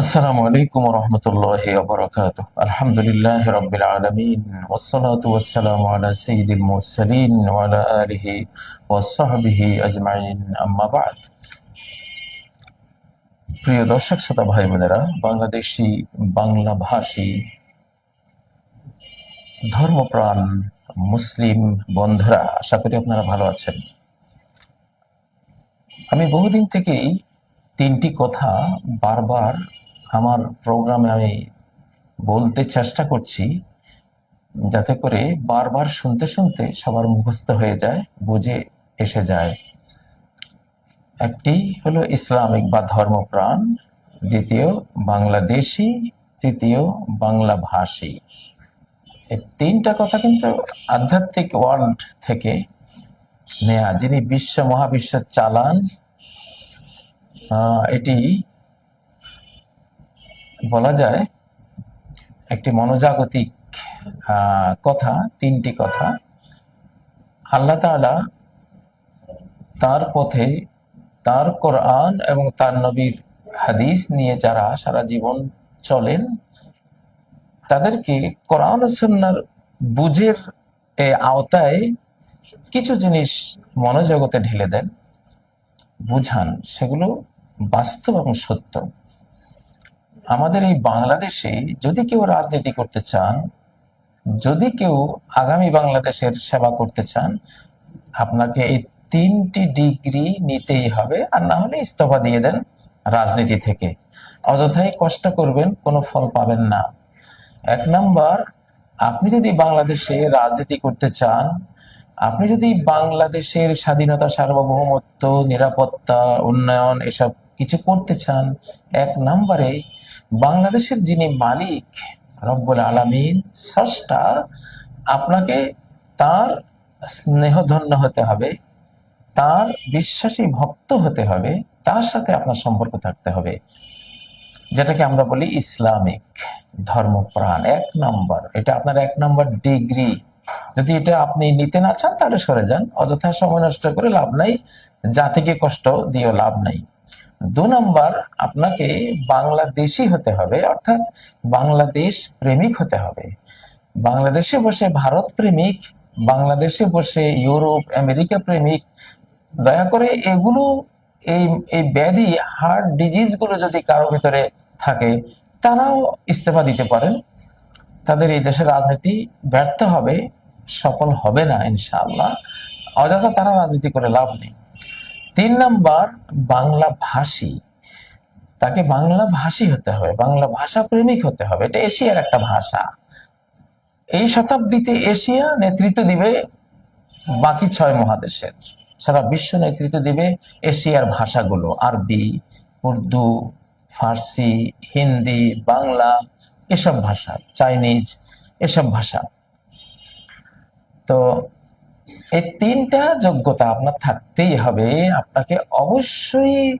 আসসালামু আলাইকুম রহমতুল্লাহ বরকাত আলহামদুলিল্লাহ রবিল আলমিন ওসলাত ওসালাম আম্মাবাদ প্রিয় দর্শক, শ্রোতা ভাই বোনেরা বাংলাদেশি বাংলা ভাষী ধর্মপ্রাণ মুসলিম বন্ধুরা, আশা করি আপনারা ভালো আছেন। আমি বহুদিন থেকেই তিনটি কথা বারবার আমার প্রোগ্রামে আমি বলতে চেষ্টা করছি যাতে করে বারবার শুনতে শুনতে সবার মুখস্থ হয়ে যায়, বুঝে এসে যায়। একটি হলো ইসলামিক বা ধর্মপ্রাণ, দ্বিতীয় বাংলাদেশি, তৃতীয় বাংলা ভাষী এই তিনটা কথা কিন্তু আধ্যাত্মিক ওয়ার্ল্ড থেকে নেয়া। যিনি বিশ্ব মহাবিশ্ব চালান এটি বলা যায়, একটি মনোজাগতিক কথা, তিনটি কথা, আল্লাহ তাআলা তার পথে তার কোরআন এবং তার নবীর হাদিস নিয়ে যারা সারা জীবন চলেন, তাদেরকে কোরআন ও সুন্নাহর বুঝের, এ, আওতায় কিছু জিনিস মনোজগতে ঢেলে দেন, বুঝান, সেগুলো বাস্তব এবং সত্য। আমাদের এই বাংলাদেশে যদি কেউ রাজনীতি করতে চান, যদি কেউ আগামী বাংলাদেশের সেবা করতে চান, আপনাকে এই তিনটি ডিগ্রি নিতেই হবে আর না হলে ইস্তফা দিয়ে দেন রাজনীতি থেকে। অযথাই কষ্ট করবেন, কোনো ফল পাবেন না। এক নম্বর, আপনি যদি বাংলাদেশে রাজনীতি করতে চান, আপনি যদি বাংলাদেশের স্বাধীনতা, সার্বভৌমত্ব, নিরাপত্তা, উন্নয়ন, এসব কিছু করতে চান, এক নম্বরে বাংলাদেশের যিনি মালিক রব্বুল আলামিন স্রষ্টা আপনাকে তার স্নেহধন্য হতে হবে, তার বিশ্বাসী ভক্ত হতে হবে, তার সাথে আপনার সম্পর্ক থাকতে হবে। যেটাকে আমরা বলি ইসলামিক ধর্মপ্রাণ, এক নম্বর। এটা আপনার এক নম্বর ডিগ্রি। যদি এটা আপনি নিতে না চান, তাহলে সরে যান। অযথা সময় নষ্ট করে লাভ নাই। জাতিকে কষ্ট, দিয়েও লাভ নাই। দু নম্বর, আপনাকে বাংলাদেশি হতে হবে, অর্থাৎ বাংলাদেশ প্রেমিক হতে হবে। বাংলাদেশে বসে ভারত প্রেমিক, বাংলাদেশে বসে ইউরোপ, আমেরিকা প্রেমিক, দয়া করে এগুলো, এই এই ব্যাধি, হার্ট ডিজিজগুলো যদি কারও ভিতরে থাকে, তারাও ইস্তফা দিতে পারেন। তাদের এই দেশের রাজনীতি ব্যর্থ হবে, সফল হবে না, ইনশাআল্লাহ। অযথা তারা রাজনীতি করে লাভ নেই। তিন নাম্বার, বাংলা ভাষী। তাকে বাংলা ভাষী হতে হবে, বাংলা ভাষা প্রেমিক হতে হবে। এটা এশিয়ার একটা ভাষা। এই শতাব্দীতে এশিয়া নেতৃত্ব দিবে বাকি ছয় মহাদেশের। সারা বিশ্ব নেতৃত্ব দিবে এশিয়ার ভাষাগুলো, আরবি, উর্দু, ফার্সি, হিন্দি, বাংলা, এসব ভাষা, চাইনিজ, এসব ভাষা। তো এই তিনটা যোগ্যতা আপনার থাকতেই হবে। আপনাকে অবশ্যই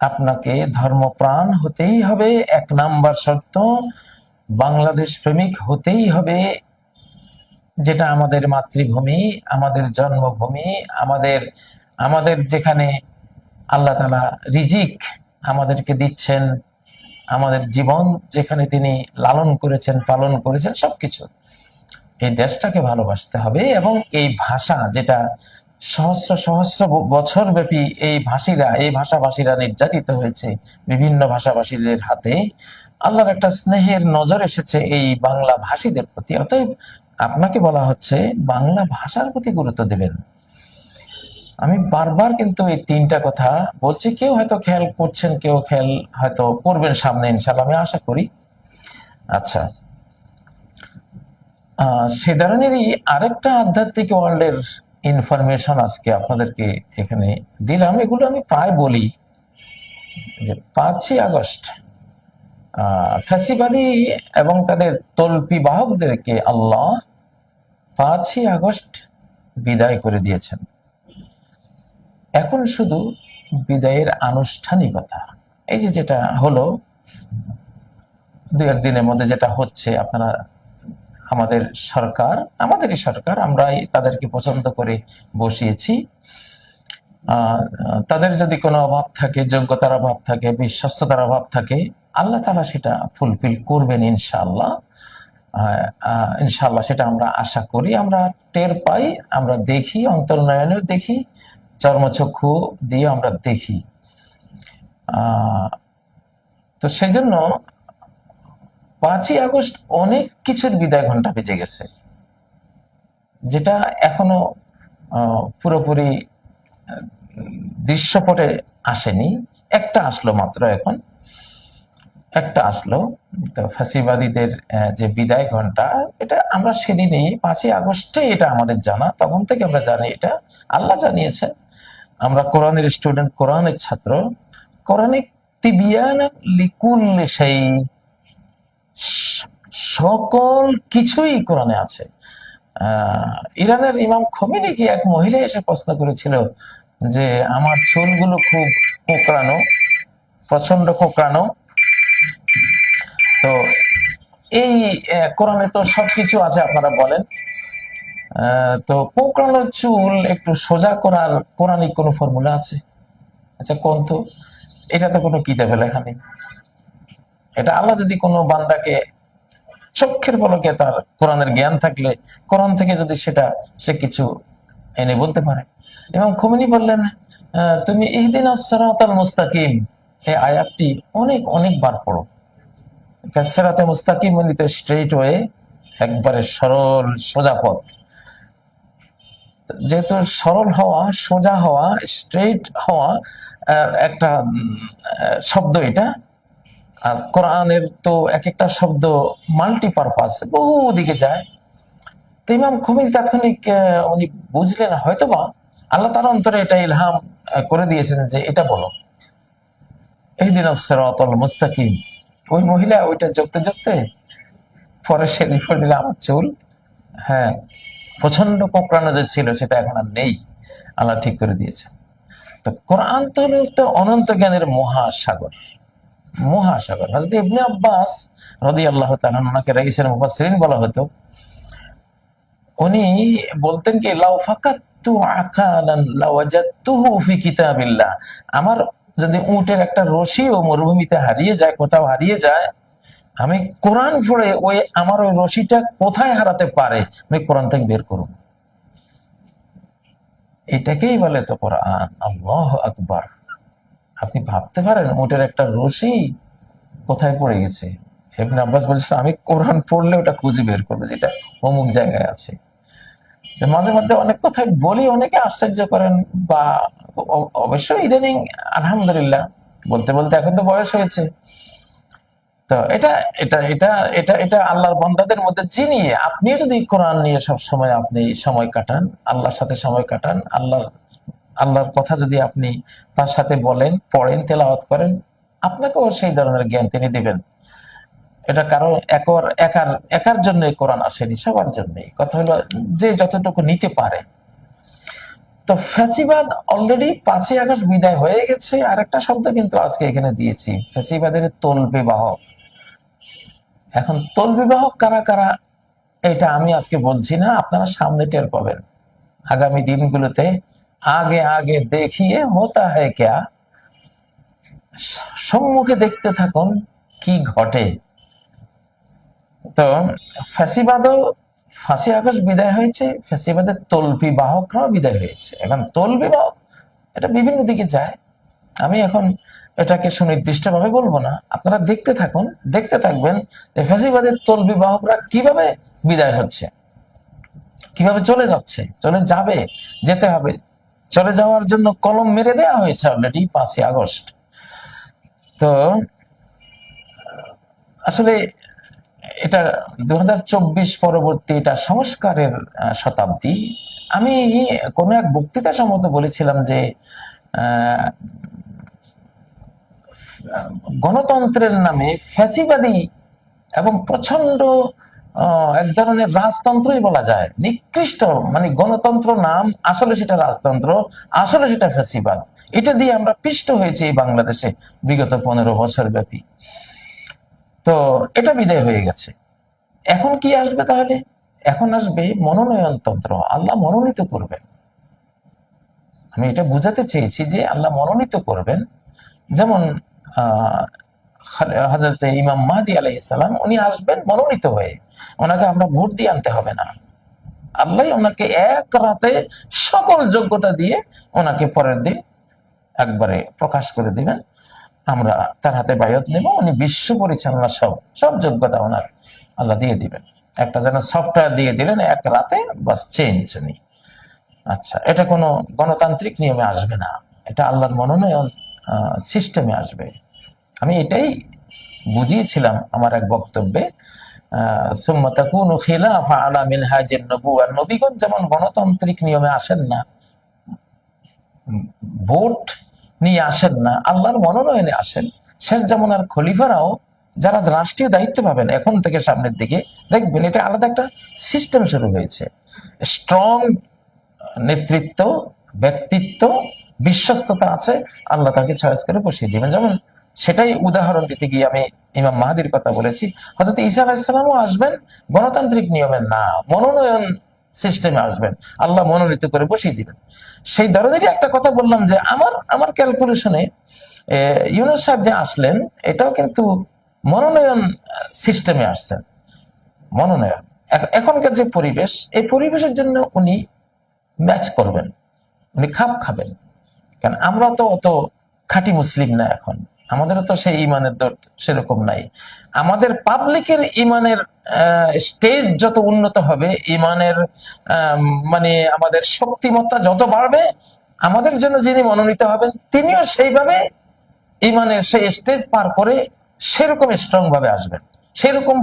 আপনাকে ধর্মপ্রাণ হতেই হবে। এক নাম্বার শর্ত, বাংলাদেশ প্রেমিক হতেই হবে। যেটা আমাদের মাতৃভূমি, আমাদের জন্মভূমি, আমাদের আমাদের যেখানে আল্লাহ তালা রিজিক আমাদেরকে দিচ্ছেন, আমাদের জীবন যেখানে তিনি লালন করেছেন, পালন করেছেন, সবকিছু। এই দেশটাকে ভালোবাসতে হবে এবং এই ভাষা যেটা সহস্র সহস্র বছর ব্যাপী এই ভাষীরা, এই ভাষাভাষীরা নির্যাতিত হয়েছে বিভিন্ন ভাষাভাষীদের হাতে। আল্লাহর একটা স্নেহের নজর এসেছে এই বাংলা ভাষীদের প্রতি। অতএব আপনাকে বলা হচ্ছে, বাংলা ভাষার প্রতি গুরুত্ব দেবেন। আমি বারবার কিন্তু এই তিনটা কথা বলছি, কেউ হয়তো খেয়াল করছেন, কেউ খেয়াল হয়তো করবেন সামনে ইনশাল্লাহ আমি আশা করি। আচ্ছা সে ধরনেরই আরেকটা আধ্যাত্মিক ওয়ার্ল্ডের ইনফরমেশন আজকে আপনাদেরকে এখানে দিলাম। এগুলো আমি প্রায় বলি। যে পাঁচই আগস্ট ফ্যাসিবাদী এবং তাদের তল্পি বাহকদেরকে আল্লাহ পাঁচই আগস্ট বিদায় করে দিয়েছেন। এখন শুধু বিদায়ের আনুষ্ঠানিকতা। এই যে যেটা হলো দু একদিনের মধ্যে যেটা হচ্ছে, আপনারা আমাদের সরকার আমাদেরই সরকার আমরাই তাদেরকে পছন্দ করে বসিয়েছি। তাদের যদি কোনো অভাব থাকে যোগ্যতার অভাব থাকে বিশ্বস্ততার অভাব থাকে আল্লাহ তারা সেটা ফুলফিল করবেন ইনশাল্লাহ আহ, সেটা আমরা আশা করি আমরা টের পাই আমরা দেখি অন্তর্নয়নেও দেখি চর্মচক্ষু দিয়ে আমরা দেখি। তো সেই জন্য পাঁচই আগস্ট অনেক কিছুর বিদায় ঘণ্টা বেজে গেছে যেটা এখনও পুরোপুরি দৃশ্যপটে আসেনি। একটা আসলো মাত্র এখন। একটা আসলো। তো ফ্যাসিবাদীদের আহ, যে বিদায় ঘণ্টা এটা আমরা সেদিনই পাঁচই আগস্টে এটা আমাদের জানা তখন থেকে আমরা জানি এটা। আল্লাহ জানিয়েছেন। আমরা কোরআনের স্টুডেন্ট কোরআনের ছাত্র। কোরআনে তিবিয়ান লিকুল সেই সকল কিছুই কোরআনে আছে। ইরানের ইমাম খমিনি কি এক মহিলা এসে প্রশ্ন করেছিল যে, আমার চুলগুলো খুব কোঁকড়ানো প্রচণ্ড কোঁকড়ানো? তো এই কোরআনে তো সবকিছু আছে, আপনারা বলেন। তো কোঁকড়ানো চুল একটু সোজা করার কোরআনিক কোনো ফর্মুলা আছে? আচ্ছা কোন তো? এটা তো কোনো কিতাবে লেখা নেই। এটা আল্লাহ যদি কোনো বান্দাকে চক্ষের পলকে তার কোরআনের জ্ঞান থাকলে কোরআন থেকে যদি সেটা সে কিছু এনে বলতে পারে। এবং খমিনি বললেন তুমি ইহদিন আসরাতাল মুস্তাকিম। এই আয়াতটি অনেক অনেকবার পড়ো। সেরাতে মুস্তাকিম মনিতে স্ট্রেট ওয়ে একবারে সরল, সোজা পথ। যেহেতু সরল হওয়া, সোজা হওয়া স্ট্রেট হওয়া একটা শব্দ এটা কোরআনের তো এক একটা শব্দ মাল্টিপারপাস বহু দিকে যায়। তো ইমাম খুমির তাৎক্ষণিক উনি বুঝলেন, হয়তোবা আল্লাহ তার অন্তরে এটা ইলহাম করে দিয়েছেন যে এটা বলো। এই দিন অতল মুস্তাকিম। ওই মহিলা ওইটা জপতে জপতে পরে সে রিপোর্ট দিলে, আমার চুল হ্যাঁ প্রচণ্ড কোকড়ানো যে ছিল সেটা এখন আর নেই। আল্লাহ ঠিক করে দিয়েছে তো কোরআন তো হলো একটা অনন্ত জ্ঞানের মহাসাগর। মহাসাগর। হাজরত ইবনে আব্বাস রদি আল্লাহ ওনাকে রাইসের মুফাসসিরিন বলা হতো। উনি বলতেন কি, লাউ ফাকাত্তু আকালান ফি কিতাবিল্লাহ। আমার যদি উটের একটা রশিও মরুভূমিতে হারিয়ে যায়, কোথাও হারিয়ে যায়, আমি কোরআন পড়ে ওই আমার ওই রশিটা কোথায় হারাতে পারে, আমি কোরআন থেকে বের করব। এটাকেই বলে তো কোরআন। আল্লাহ আকবার। আপনি ভাবতে পারেন উটের একটা রশি কোথায় পড়ে গেছে? ইবনে আব্বাস বলছে, আমি কোরআন পড়লে ওটা খুঁজে বের করব যেটা অমুক জায়গায় আছে। মাঝে মধ্যে অনেক কথাই বলি, অনেকে আশ্চর্য করেন বা অবশ্যই ইদানিং আলহামদুলিল্লাহ, বলতে বলতে এখন তো বয়স হয়েছে। তো এটা এটা এটা এটা এটা আল্লাহর বন্দাদের মধ্যে যিনি আপনিও যদি কোরআন নিয়ে সব সময় আপনি সময় কাটান, আল্লাহর সাথে সময় কাটান, আল্লাহর আল্লাহর কথা যদি আপনি তার সাথে বলেন, পড়েন, তেলাওয়াত করেন, আপনাকেও সেই ধরনের জ্ঞান তিনি দিবেন। এটা কারও একর, একার একার জন্য কোরআন আসেনি, সবার জন্যই। কথা হলো যে যতটুকু নিতে পারে। তো ফ্যাসিবাদ অলরেডি পাঁচই আগস্ট বিদায় হয়ে গেছে। আর একটা শব্দ কিন্তু আজকে এখানে দিয়েছি, ফ্যাসিবাদের তোল বিবাহক এখন তোল বিবাহক কারা কারা, এটা আমি আজকে বলছি না, আপনারা সামনে টের পাবেন। আগামী দিনগুলোতে আগে আগে দেখিয়ে হতা হয় ক্যা? সম্মুখে দেখতে থাকুন কি ঘটে। তো ফ্যাসিবাদও, ফাঁসি আগস্ট বিদায় হয়েছে, ফ্যাসিবাদের তলবি বাহকরাও বিদায় হয়েছে। এখন তলবি বাহক, এটা বিভিন্ন দিকে যায়। আমি এখন এটাকে সুনির্দিষ্টভাবে বলব না। আপনারা দেখতে থাকুন, দেখতে থাকবেন যে ফ্যাসিবাদের তলবি বাহকরা কীভাবে বিদায় হচ্ছে, কীভাবে চলে যাচ্ছে, চলে যাবে, যেতে হবে। চলে যাওয়ার জন্য কলম মেরে দেওয়া হয়েছে অলরেডি পাঁচই আগস্ট। তো আসলে এটা দুহাজার চব্বিশ পরবর্তী এটা সংস্কারের শতাব্দী। আমি কোনো এক বক্তৃতা সম্মত বলেছিলাম যে গণতন্ত্রের নামে ফ্যাসিবাদী এবং প্রচণ্ড এক ধরনের রাজতন্ত্রই বলা যায়। নিকৃষ্ট মানে গণতন্ত্র নাম আসলে সেটা রাজতন্ত্র, আসলে সেটা ফ্যাসিবাদ। এটা দিয়ে আমরা পিষ্ট হয়েছি এই বাংলাদেশে বিগত পনেরো বছর ব্যাপী। তো এটা বিদায় হয়ে গেছে। এখন কি আসবে তাহলে? এখন আসবে মনোনয়ন তন্ত্র। আল্লাহ মনোনীত করবেন। আমি এটা বুঝাতে চেয়েছি যে আল্লাহ মনোনীত করবেন। যেমন হজরত ইমাম উনি আসবেন মনোনীত হয়ে। ওনাকে আমরা ভোট দিয়ে আনতে হবে না। আল্লাহ ওনাকে এক রাতে সকল যোগ্যতা দিয়ে ওনাকে পরের দিন একবারে প্রকাশ করে দিবেন। আমরা তার হাতে বায়ত নেব, উনি বিশ্ব পরিচালনা সব সব যোগ্যতা ওনার আল্লাহ দিয়ে দিবেন। একটা যেন সফটওয়্যার দিয়ে দিলেন, এক রাতে বাস চেঞ্জ উনি। আচ্ছা এটা কোনো গণতান্ত্রিক নিয়মে আসবে না। এটা আল্লাহর মনোনয়ন সিস্টেমে আসবে। আমি এটাই বুঝিয়েছিলাম আমার এক বক্তব্যে নবীগণ যেমন গণতান্ত্রিক নিয়মে আসেন না, ভোট নিয়ে আসেন না, আল্লাহর মনোনয়নে আসেন শেষ যেমন আর খলিফারাও যারা রাষ্ট্রীয় দায়িত্ব পাবেন, এখন থেকে সামনের দিকে দেখবেন এটা আলাদা একটা সিস্টেম শুরু হয়েছে। স্ট্রং নেতৃত্ব, ব্যক্তিত্ব, বিশ্বস্ততা আছে, আল্লাহ তাকে চয়েস করে বসিয়ে দিবেন। যেমন সেটাই উদাহরণ দিতে গিয়ে আমি ইমাম মাহাদির কথা বলেছি। হয়তো ঈসা আলাহিসাল্লামও আসবেন, গণতান্ত্রিক নিয়মের না, মনোনয়ন সিস্টেমে আসবেন। আল্লাহ মনোনীত করে বসিয়ে দিবেন। সেই ধরনেরই একটা কথা বললাম যে আমার আমার ক্যালকুলেশনে ইউনুস সাহেব যে আসলেন, এটাও কিন্তু মনোনয়ন সিস্টেমে আসছেন। মনোনয়ন। এখনকার যে পরিবেশ, এই পরিবেশের জন্য উনি ম্যাচ করবেন। উনি খাপ খাবেন। কারণ আমরা তো অত খাঁটি মুসলিম না এখন। আমাদেরও তো সেই ইমানের দর সেরকম নাই। আমাদের পাবলিকের ইমানের স্টেজ যত উন্নত হবে, ইমানের মানে আমাদের শক্তিমত্তা যত বাড়বে, আমাদের জন্য যিনি মনোনীত হবেন, তিনিও সেইভাবে ইমানের সেই স্টেজ পার করে সেরকম স্ট্রং ভাবে আসবেন, সেরকম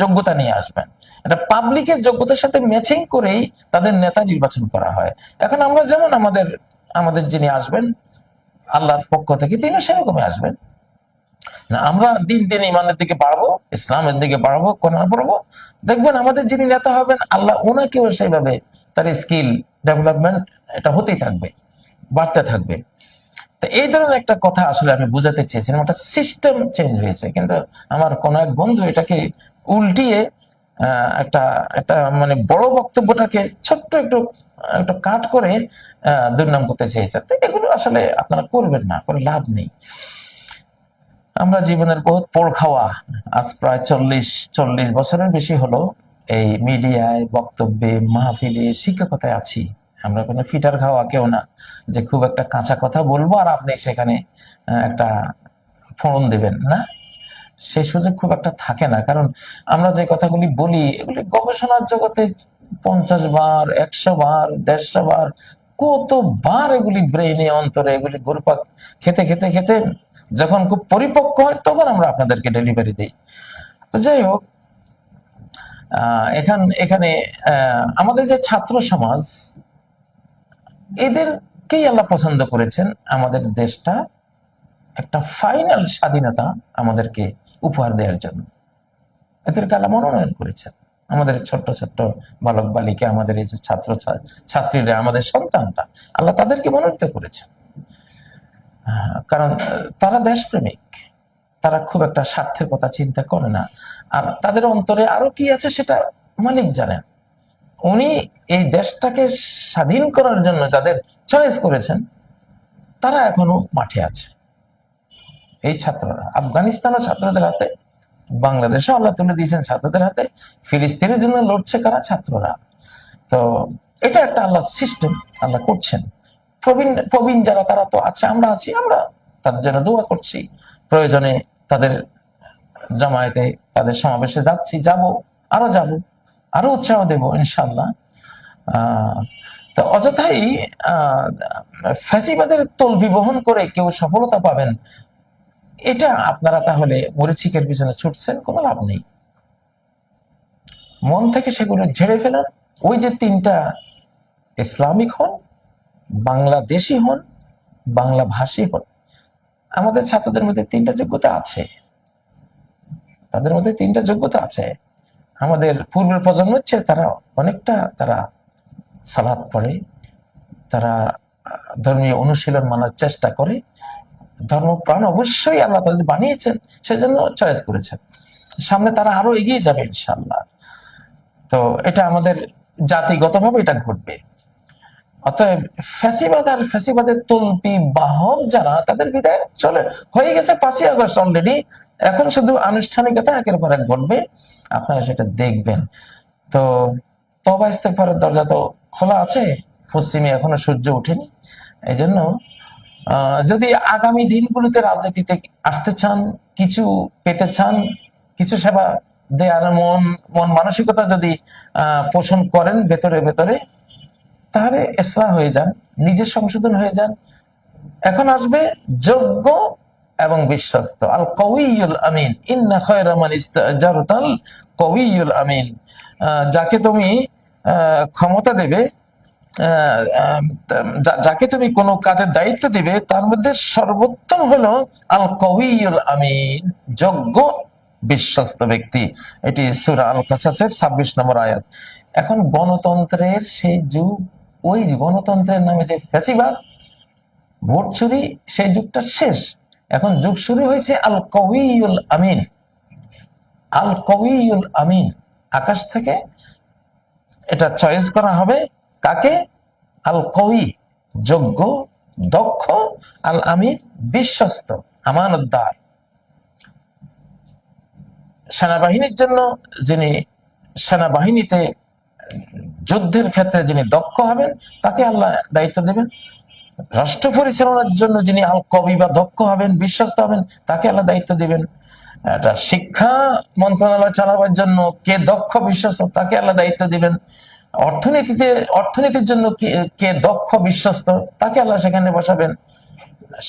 যোগ্যতা নিয়ে আসবেন। এটা পাবলিকের যোগ্যতার সাথে ম্যাচিং করেই তাদের নেতা নির্বাচন করা হয়। এখন আমরা যেমন আমাদের আমাদের যিনি আসবেন, আল্লাহর পক্ষ থেকে তিনি সেরকমই আসবেন। না, আমরা দিন দিন ইমানের দিকে বাড়বো, ইসলামের দিকে বাড়বো, কোরআন পড়ব। দেখবেন আমাদের যিনি নেতা হবেন, আল্লাহ ওনাকেও সেইভাবে তার স্কিল ডেভেলপমেন্ট এটা হতেই থাকবে, বাড়তে থাকবে। তো এই ধরনের একটা কথা আসলে আমি বুঝাতে চেয়েছিলাম একটা সিস্টেম চেঞ্জ হয়েছে। কিন্তু আমার কোন এক বন্ধু এটাকে উল্টিয়ে একটা একটা মানে বড় বক্তব্যটাকে ছোট্ট একটু একটু কাট করে দুর্নাম করতে চেয়েছে। এগুলো আসলে আপনারা করবেন না করে লাভ নেই। আমরা জীবনের বহুত পোড় খাওয়া আজ প্রায় চল্লিশ চল্লিশ বছরের বেশি হলো এই মিডিয়ায়, বক্তব্যে, মাহফিলে, শিক্ষকতায় আছি। আমরা কোনো ফিটার খাওয়া কেউ না। যে খুব একটা কাঁচা কথা বলব আর আপনি সেখানে একটা ফোন দেবেন, না? সেই সুযোগ খুব একটা থাকে না। কারণ আমরা যে কথাগুলি বলি, এগুলি গবেষণার জগতে পঞ্চাশ বার, একশো বার, দেড়শো বার, কতবার এগুলি ব্রেনে অন্তরে এগুলি ঘুরপাক খেতে খেতে খেতে যখন খুব পরিপক্ক হয়, তখন আমরা আপনাদেরকে ডেলিভারি দিই। তো যাই হোক এখান, এখানে আমাদের যে ছাত্র সমাজ, এদেরকেই আল্লাহ পছন্দ করেছেন। আমাদের দেশটা একটা ফাইনাল স্বাধীনতা আমাদেরকে উপহার দেওয়ার জন্য। এদেরকে আল্লাহ মনোনয়ন করেছেন আমাদের ছোট্ট ছোট্ট বালক বালিকা আমাদের এই যে ছাত্র ছাত্রীরা, আমাদের সন্তানটা আল্লাহ তাদেরকে মনোনীত করেছেন। কারণ তারা দেশপ্রেমিক। তারা খুব একটা স্বার্থের কথা চিন্তা করে না। আর তাদের অন্তরে আরও কি আছে সেটা মালিক জানেন। উনি এই দেশটাকে স্বাধীন করার জন্য যাদের চয়েস করেছেন, তারা এখনও মাঠে আছে। এই ছাত্ররা, আফগানিস্তানও ছাত্রদের হাতে বাংলাদেশে আল্লাহ তুলে দিয়েছেন ছাত্রদের হাতে, ফিলিস্তিনের জন্য লড়ছে কারা ছাত্ররা? তো এটা একটা আল্লাহ সিস্টেম আল্লাহ করছেন। প্রবীণ প্রবীণ যারা, তারা তো আছে, আমরা আছি, আমরা তাদের জন্য দোয়া করছি। প্রয়োজনে তাদের জামায়াতে, তাদের সমাবেশে যাচ্ছি, যাব, আরও যাব, আরও উৎসাহ দেব ইনশাল্লাহ তো অযথাই ফ্যাসিবাদের তলবি বহন করে কেউ সফলতা পাবেন, এটা আপনারা তাহলে মরিচিকের পিছনে ছুটছেন, কোনো লাভ নেই। মন থেকে সেগুলো ঝেড়ে ফেলেন ওই যে তিনটা ইসলামিক হন বাংলাদেশি হন, বাংলা ভাষী হন। আমাদের ছাত্রদের মধ্যে তিনটা যোগ্যতা আছে। তাদের মধ্যে তিনটা যোগ্যতা আছে। আমাদের পূর্বের প্রজন্ম হচ্ছে তারা অনেকটা তারা সালাদ পড়ে, তারা ধর্মীয় অনুশীলন মানার চেষ্টা করে। ধর্মপ্রাণ অবশ্যই আল্লাহ তাদের বানিয়েছেন, সেজন্য চয়েস করেছেন। সামনে তারা আরও এগিয়ে যাবে ইনশাল্লাহ তো এটা আমাদের জাতিগতভাবে এটা ঘটবে। অতএব ফ্যাসিবাদ আর ফ্যাসিবাদের তল্পি বাহক যারা, তাদের বিদায় চলে। হয়ে গেছে পাঁচই আগস্ট অলরেডি এখন শুধু আনুষ্ঠানিকতা একের পর এক ঘটবে। আপনারা সেটা দেখবেন। তো তবা ইস্তেকবারের দরজা তো খোলা আছে। পশ্চিমে এখনও সূর্য ওঠেনি। এই জন্য যদি আগামী দিনগুলোতে রাজনীতিতে আসতে চান, কিছু পেতে চান, কিছু সেবা দেয়ার মন মন মানসিকতা যদি পোষণ করেন ভেতরে ভেতরে তাহলে ইসলাম হয়ে যান, নিজের সংশোধন হয়ে যান। এখন আসবে যোগ্য এবং বিশ্বস্ত। আল কউইউল আমিন, ইন্না কউইউল আমিন। যাকে তুমি ক্ষমতা দেবে যাকে তুমি কোনো কাজের দায়িত্ব দিবে, তার মধ্যে সর্বোত্তম হলো আল কউইউল আমিন, যোগ্য, বিশ্বস্ত ব্যক্তি। এটি সূরা আল কাসাসের ছাব্বিশ নম্বর আয়াত। এখন গণতন্ত্রের সেই যুগ ওই গণতন্ত্রের নামে যে ফ্যাসিবাদ, ভোট চুরি, সেই যুগটা শেষ। এখন যুগ শুরু হয়েছে আল কউইউল আমিন। আল কউইউল আমিন, আকাশ থেকে এটা চয়েস করা হবে কাকে? আল কউই যোগ্য, দক্ষ আল আমিন বিশ্বস্ত, আমানতদার। সেনাবাহিনীর জন্য যিনি সেনাবাহিনীতে যুদ্ধের ক্ষেত্রে যিনি দক্ষ হবেন, তাকে আল্লাহ দায়িত্ব দেবেন। রাষ্ট্র পরিচালনার জন্য যিনি আল কবি বা দক্ষ হবেন, বিশ্বস্ত হবেন, তাকে আল্লাহ দায়িত্ব দিবেন। একটা শিক্ষা মন্ত্রণালয় চালাবার জন্য কে দক্ষ, বিশ্বস্ত, তাকে আল্লাহ দায়িত্ব দিবেন। অর্থনীতিতে, অর্থনীতির জন্য কে দক্ষ, বিশ্বস্ত, তাকে আল্লাহ সেখানে বসাবেন।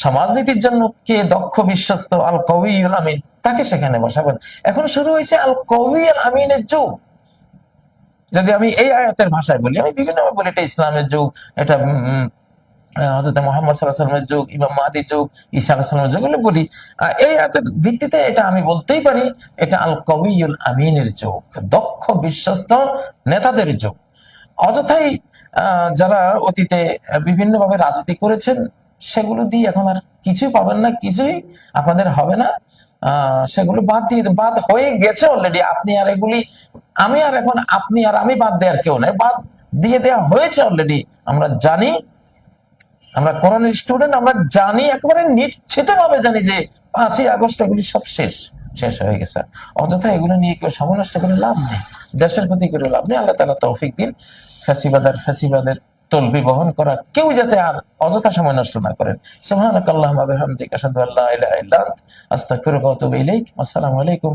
সমাজনীতির জন্য কে দক্ষ, বিশ্বস্ত আল কবিউল আমিন, তাকে সেখানে বসাবেন। এখন শুরু হয়েছে আল কবিউল আমিনের যুগ। যদি আমি এই আয়াতের ভাষায় বলি, আমি বিভিন্ন বলি, এটা ইসলামের যুগ, এটা হজরত মোহাম্মদ সাল্লাহামের যুগ, ইমাম মাহাদির যুগ, ঈসা আলাহিসামের যুগ, এগুলো বলি। এই আয়াতের ভিত্তিতে এটা আমি বলতেই পারি, এটা আল কবিউল আমিনের যুগ, দক্ষ, বিশ্বস্ত নেতাদের যুগ। অযথাই যারা অতীতে বিভিন্ন ভাবে রাজনীতি করেছেন, সেগুলো দিয়ে এখন আর কিছুই পাবেন না, কিছুই আপনাদের হবে না। সেগুলো বাদ দিয়ে বাদ হয়ে গেছে অলরেডি আপনি আর এগুলি, আমি আর এখন আপনি আর আমি বাদ দেওয়ার কেউ নাই। বাদ দিয়ে দেওয়া হয়েছে অলরেডি আমরা জানি, আমরা করোনার স্টুডেন্ট আমরা জানি, একেবারে নিশ্চিত ভাবে জানি যে পাঁচই আগস্ট এগুলি সব শেষ শেষ হয়ে গেছে। অযথা এগুলো নিয়ে কেউ নষ্ট করে লাভ নেই। দেশের ক্ষতি করে লাভ নেই। আল্লাহ তালা তৌফিক দিন। ফ্যাসিবাদের ফ্যাসিবাদের তলবি বহন করা, কেউ যাতে আর অযথা সময় নষ্ট না করেন। সুবহানাক আল্লাহুম্মা বিহামদিকা, আশহাদু আসসালামু আলাইকুম